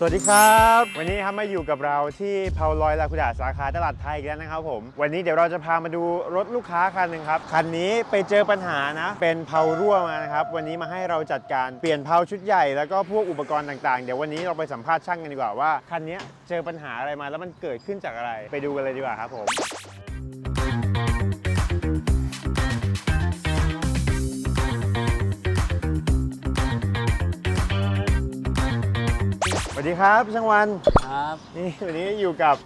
สวัสดีครับ วันนี้ครับมาอยู่กับเราที่เพาลอยลาคุดาสาขาตลาดไทยอีกแล้วนะครับผม วันนี้เดี๋ยวเราจะพามาดูรถลูกค้าคันหนึ่งครับ คันนี้ไปเจอปัญหานะ เป็นเพารั่วมานะครับ วันนี้มาให้เราจัดการเปลี่ยนเพาชุดใหญ่แล้วก็พวกอุปกรณ์ต่างๆ เดี๋ยววันนี้เราไปสัมภาษณ์ช่างกันดีกว่าว่าคันนี้เจอปัญหาอะไรมาแล้วมันเกิดขึ้นจากอะไร ไปดูกันเลยดีกว่าครับผม ดีครับช่างวันครับนี่วันนี้อยู่กับ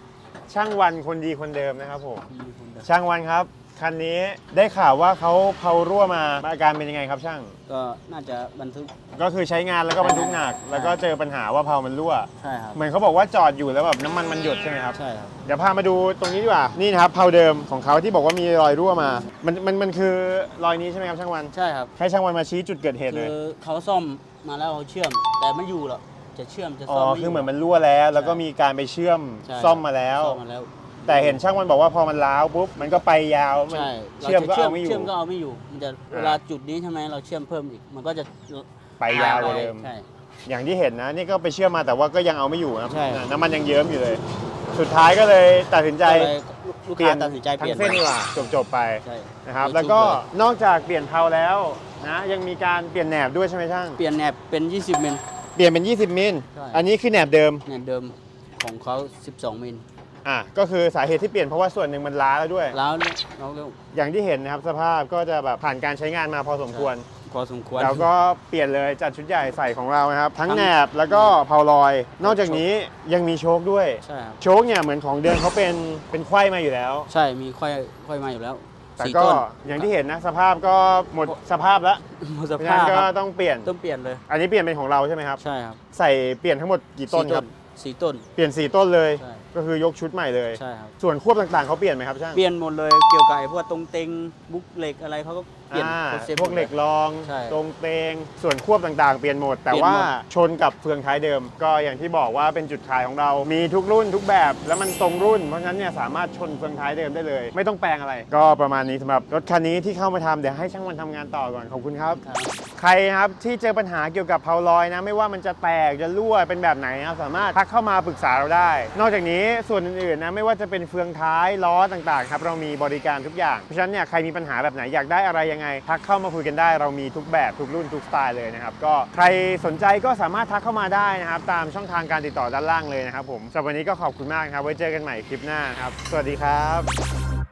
ช่างวันคนดีคนเดิมนะครับผมมีคนเดินช่างวันครับคันนี้ได้ข่าวว่าเขาเพารั่วมาอาการเป็นยังไงครับช่าง ก็น่าจะบันทึกก็คือใช้งานแล้วก็บรรทุกหนัก แล้วก็เจอปัญหาว่าเพามันรั่วใช่ครับเหมือนเขาบอกว่าจอดอยู่แล้วแบบน้ำมันมันหยดใช่ไหมครับใช่ครับเดี๋ยวพามาดูตรงนี้ดีกว่านี่นะครับเพาเดิมของเขาที่บอกว่ามีรอยรั่วมา มันมันมันคือรอยนี้ใช่ไหมครับช่างวันใช่ครับให้ช่างวันมาชี้จุดเกิดเหตุเลคืยอเขาซ่อมมาแล้วเขาเชื่อม แต่ไม่อยู่หรอก จะเชื่อมจะอ๋ซ่ออมไยู่ คือเหมือนมันรั่วแล้ว แล้วก็มีการไปเชื่อมใช่ ซ่อมมาแล้ว ซ่อมมาแล้วแต่เห็นช่างวันบอกว่าพอมันล้าวปุ๊บมันก็ไปยาวมันใช่เราเชื่อมจะก็เชื่อมเอาไม่อยู่ เชื่อมก็เอาไม่อยู่มันจะอ่าเวลาจุดนี้ใช่ไหมเราเชื่อมเพิ่มอีก มันก็จะไปยาวกว่าเดิม ใช่ อย่างที่เห็นนะนี่ก็ไปเชื่อมมาแต่ว่าก็ยังเอาไม่อยู่นะใช่ น้ำมันยังเยิ้มอยู่เลย สุดท้ายก็เลยตัดสินใจก็เลยลูกค้าตัดสินใจเปลี่ยนทั้งเส้นดีกว่าจบจบๆไปใช่ นะครับเปยแล้วก็ชุดเยนอกจากเปลี่ยนเพลาแล้วนะยังมีการเปลี่ยนแหนบด้วยใช่ไหมช่าง เปลี่ยนแหนบเป็น 20มิล เปลี่ยนเป็น 20 มิล ใช่ อันนี้คือแหนบเดิมแหนบเดิมของเขา 12 มิลอะ ก็คือสาเหตุที่เปลี่ยนเพราะว่าส่วนหนึ่งมันล้าแล้วด้วย แล้วเนี่ยเราเร็วอย่างที่เห็นนะครับสภาพก็จะแบบผ่านการใช้งานมาพอสมควร พอสมควรแล้วก็เปลี่ยนเลยจัดชุดใหญ่ใส่ของเรานะครับ ทั้งแหนบแล้วก็เพลาลอย นอกจากนี้ยังมีโชคด้วย ใช่ครับ โชคเนี่ยเหมือนของเดิมเขาเป็นเป็นไขว้มาอยู่แล้ว ใช่มีค่อยค่อยมาอยู่แล้ว แต่สี่ก็ต้น อย่างที่เห็นนะสภาพก็หมดสภาพแล้วหมดเพสราะฉะภานั้นพก็ครับต้องเปลี่ยน ต้องเปลี่ยนเลย อันนี้เปลี่ยนเป็นของเราใช่ไหมครับ ใช่ครับใส่เปลี่ยนทั้งหมดกี่ต้นครับ สี่ต้น เปลี่ยน 4 ต้นเลย ใช่ ก็คือยกชุดใหม่เลย ใช่ครับ ส่วนควบต่างๆเขาเปลี่ยนไหมครับช่าง เปลี่ยนหมดเลยเกี่ยวกับไอ้พวกตรงเต็งบุกเหล็กอะไรเขาก็เปลี่ยนอ่าโปรซสพวกเหล็กรองใช่ตรงเตงส่วนควบต่างๆ เปลี่ยนหมด แต่เปลี่ยนว่าหมดชนกับเฟืองท้ายเดิม ก็อย่างที่บอกว่าเป็นจุดขายของเรา มีทุกรุ่นทุกแบบ แล้วมันตรงรุ่น เพราะฉะนั้นเนี่ยสามารถชนเฟืองท้ายเดิมได้เลย ไม่ต้องแปลงอะไร ก็ประมาณนี้สำหรับรถคันนี้ที่เข้ามาทำเดี๋ยวให้ช่างมันทำงานต่อก่อนขอบคุณครับ ครับ ใครครับที่เจอปัญหาเกี่ยวกับเพาลอยนะ ไม่ว่ามันจะแตกจะรั่วเป็นแบบไหนนะครับสามารถทักเข้ามาปรึกษาเราได้ นอกจากนี้ส่วนอื่นๆนะไม่ว่าจะเป็นเฟืองท้ายล้อต่างๆครับเรามีบริการทุกอย่างเพราะฉะนั้นเนี่ยใครมีปัญหาแบบไหนอยากได้อะไรยังไงทักเข้ามาคุยกันได้ เรามีทุกแบบทุกรุ่นทุกสไตล์เลยนะครับ ก็ใครสนใจก็สามารถทักเข้ามาได้นะครับ ตามช่องทางการติดต่อด้านล่างเลยนะครับผมสำหรับวันนี้ก็ขอบคุณมากนะครับ ไว้เจอกันใหม่คลิปหน้านะครับ สวัสดีครับ